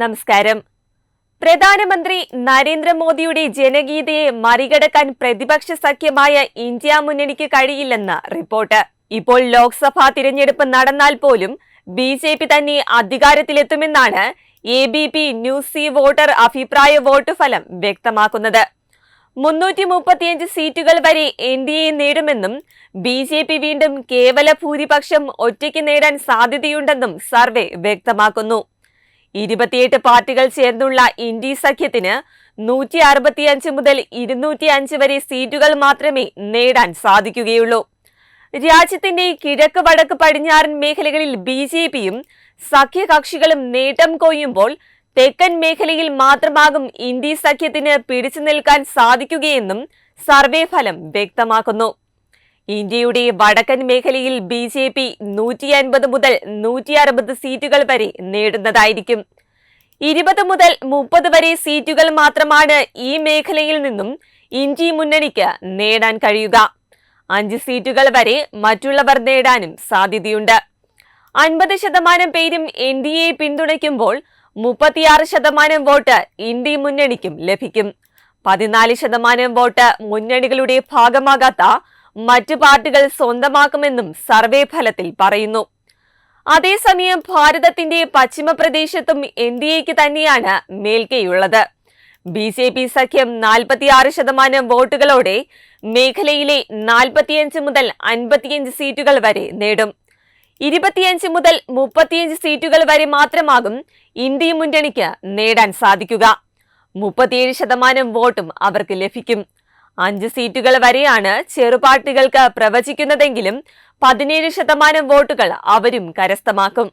നമസ്കാരം. പ്രധാനമന്ത്രി നരേന്ദ്രമോദിയുടെ ജനഗീതയെ മറികടക്കാൻ പ്രതിപക്ഷ സഖ്യമായ ഇന്ത്യ മുന്നണിക്ക് കഴിയില്ലെന്ന് റിപ്പോർട്ട്. ഇപ്പോൾ ലോക്സഭാ തിരഞ്ഞെടുപ്പ് നടന്നാൽ പോലും ബി ജെ പി തന്നെ അധികാരത്തിലെത്തുമെന്നാണ് A B P news voter അഭിപ്രായ വോട്ട് ഫലം വ്യക്തമാക്കുന്നത്. മുന്നൂറ്റി മുപ്പത്തിയഞ്ച് സീറ്റുകൾ വരെ എൻ ഡി എ നേടുമെന്നും ബി ജെ പി വീണ്ടും കേവല ഭൂരിപക്ഷം ഒറ്റയ്ക്ക് നേടാൻ സാധ്യതയുണ്ടെന്നും സർവേ വ്യക്തമാക്കുന്നു. ഇരുപത്തിയെട്ട് പാർട്ടികൾ ചേർന്നുള്ള ഇന്ത്യ സഖ്യത്തിന് നൂറ്റി അറുപത്തിയഞ്ച് മുതൽ ഇരുന്നൂറ്റി അഞ്ച് വരെ സീറ്റുകൾ മാത്രമേ നേടാൻ സാധിക്കുകയുള്ളൂ. രാജ്യത്തിന്റെ കിഴക്ക് വടക്ക് പടിഞ്ഞാറൻ മേഖലകളിൽ ബി ജെ പിയും സഖ്യകക്ഷികളും നേട്ടം കൊയ്യുമ്പോൾ തെക്കൻ മേഖലയിൽ മാത്രമാകും ഇന്ത്യ സഖ്യത്തിന് പിടിച്ചു നിൽക്കാൻ സാധിക്കുകയെന്നും സർവേ ഫലം വ്യക്തമാക്കുന്നു. ഇന്ത്യയുടെ വടക്കൻ മേഖലയിൽ ബി ജെ പി നൂറ്റി അൻപത് മുതൽ നൂറ്റി അറുപത് സീറ്റുകൾ വരെ നേടുന്നതായിരിക്കും. ഇരുപത് മുതൽ മുപ്പത് വരെ സീറ്റുകൾ മാത്രമാണ് ഈ മേഖലയിൽ നിന്നും ഇന്ത്യ മുന്നണിക്ക് നേടാൻ കഴിയുക. അഞ്ച് സീറ്റുകൾ വരെ മറ്റുള്ളവർ നേടാനും സാധ്യതയുണ്ട്. അൻപത് ശതമാനം പേരും എൻ ഡി എ പിന്തുണയ്ക്കുമ്പോൾ മുപ്പത്തിയാറ് ശതമാനം വോട്ട് ഇന്ത്യ മുന്നണിക്കും ലഭിക്കും. പതിനാല് ശതമാനം വോട്ട് മുന്നണികളുടെ ഭാഗമാകാത്ത മറ്റു പാർട്ടികൾ സ്വന്തമാക്കുമെന്നും സർവേ ഫലത്തിൽ പറയുന്നു. അതേസമയം ഭാരതത്തിന്റെ പശ്ചിമപ്രദേശത്തും എൻ ഡി എക്ക് തന്നെയാണ് മേൽക്കൈയുള്ളത്. ബി ജെ പി സഖ്യം നാൽപ്പത്തിയാറ് ശതമാനം വോട്ടുകളോടെ മേഖലയിലെ നാൽപ്പത്തിയഞ്ച് മുതൽ അൻപത്തിയഞ്ച് സീറ്റുകൾ വരെ നേടും. ഇരുപത്തിയഞ്ച് മുതൽ മുപ്പത്തിയഞ്ച് സീറ്റുകൾ വരെ മാത്രമാകും ഇന്ത്യ മുന്നണിക്ക് നേടാൻ സാധിക്കുക. മുപ്പത്തിയേഴ് ശതമാനം വോട്ടും അവർക്ക് ലഭിക്കും. അഞ്ച് സീറ്റുകൾ വരെയാണ് ചെറുപാർട്ടികൾക്ക് പ്രവചിക്കുന്നതെങ്കിലും പതിനേഴ് ശതമാനം വോട്ടുകൾ അവരും കരസ്ഥമാക്കും.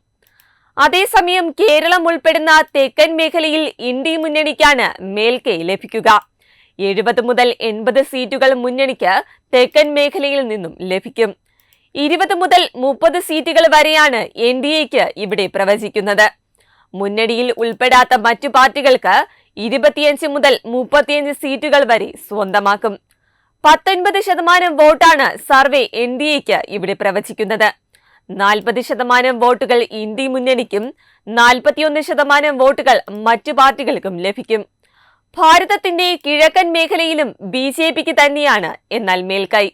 അതേസമയം കേരളം ഉൾപ്പെടുന്ന തെക്കൻ മേഖലയിൽ ഇന്ത്യ മുന്നണിക്കാണ് മേൽക്കൈ ലഭിക്കുക. എഴുപത് മുതൽ എൺപത് സീറ്റുകൾ മുന്നണിക്ക് തെക്കൻ മേഖലയിൽ നിന്നും ലഭിക്കും. ഇരുപത് മുതൽ മുപ്പത് സീറ്റുകൾ വരെയാണ് എൻ ഇവിടെ പ്രവചിക്കുന്നത്. മുന്നണിയിൽ ഉൾപ്പെടാത്ത മറ്റു പാർട്ടികൾക്ക് ഇരുപത്തിയഞ്ച് മുതൽ മുപ്പത്തിയഞ്ച് സീറ്റുകൾ വരെ സ്വന്തമാക്കും. പത്തൊൻപത് ശതമാനം വോട്ടാണ് സർവേ എൻ ഡി എക്ക് ഇവിടെ പ്രവചിക്കുന്നത്. നാൽപ്പത് ശതമാനം വോട്ടുകൾ ഇന്ത്യ മുന്നണിക്കും നാൽപ്പത്തിയൊന്ന് ശതമാനം വോട്ടുകൾ മറ്റു പാർട്ടികൾക്കും ലഭിക്കും. ഭാരതത്തിന്റെ കിഴക്കൻ മേഖലയിലും ബി ജെ പിക്ക് തന്നെയാണ് എന്നാൽ മേൽക്കൈ.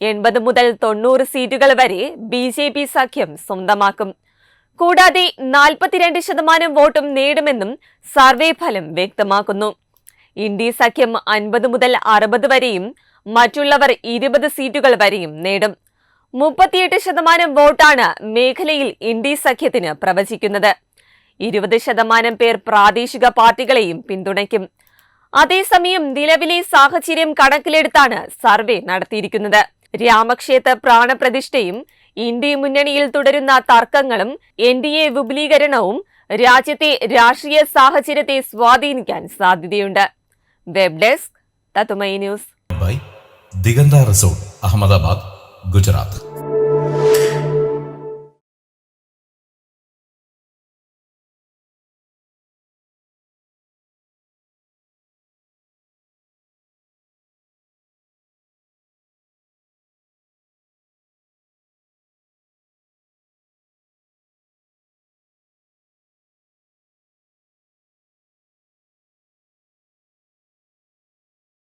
എൺപത് മുതൽ തൊണ്ണൂറ് സീറ്റുകൾ വരെ ബി ജെ പി സഖ്യം സ്വന്തമാക്കും. കൂടാതെ നാൽപ്പത്തിരണ്ട് ശതമാനം വോട്ടും നേടുമെന്നും സർവേ ഫലം വ്യക്തമാക്കുന്നു. ഇന്ത്യ സഖ്യം അൻപത് മുതൽ അറുപത് വരെയും മറ്റുള്ളവർ ഇരുപത് സീറ്റുകൾ വരെയും നേടും. മുപ്പത്തിയെട്ട് ശതമാനം വോട്ടാണ് മേഖലയിൽ ഇന്ത്യ സഖ്യത്തിന് പ്രവചിക്കുന്നത്. ഇരുപത് ശതമാനം പേർ പ്രാദേശിക പാർട്ടികളെയും പിന്തുണയ്ക്കും. അതേസമയം നിലവിലെ സാഹചര്യം കണക്കിലെടുത്താണ് സർവേ നടത്തിയിരിക്കുന്നത്. രാമക്ഷേത്ര പ്രാണപ്രതിഷ്ഠയും ഇന്ത്യ മുന്നണിയിൽ തുടരുന്ന തർക്കങ്ങളും എൻ ഡി എ വിപുലീകരണവും രാജ്യത്തെ രാഷ്ട്രീയ സാഹചര്യത്തെ സ്വാധീനിക്കാൻ സാധ്യതയുണ്ട്. വെബ് ഡെസ്ക് തത്തുമൈ ന്യൂസ്. ദിഗന്ത റിസോർട്ട് അഹമ്മദാബാദ് ഗുജറാത്ത്.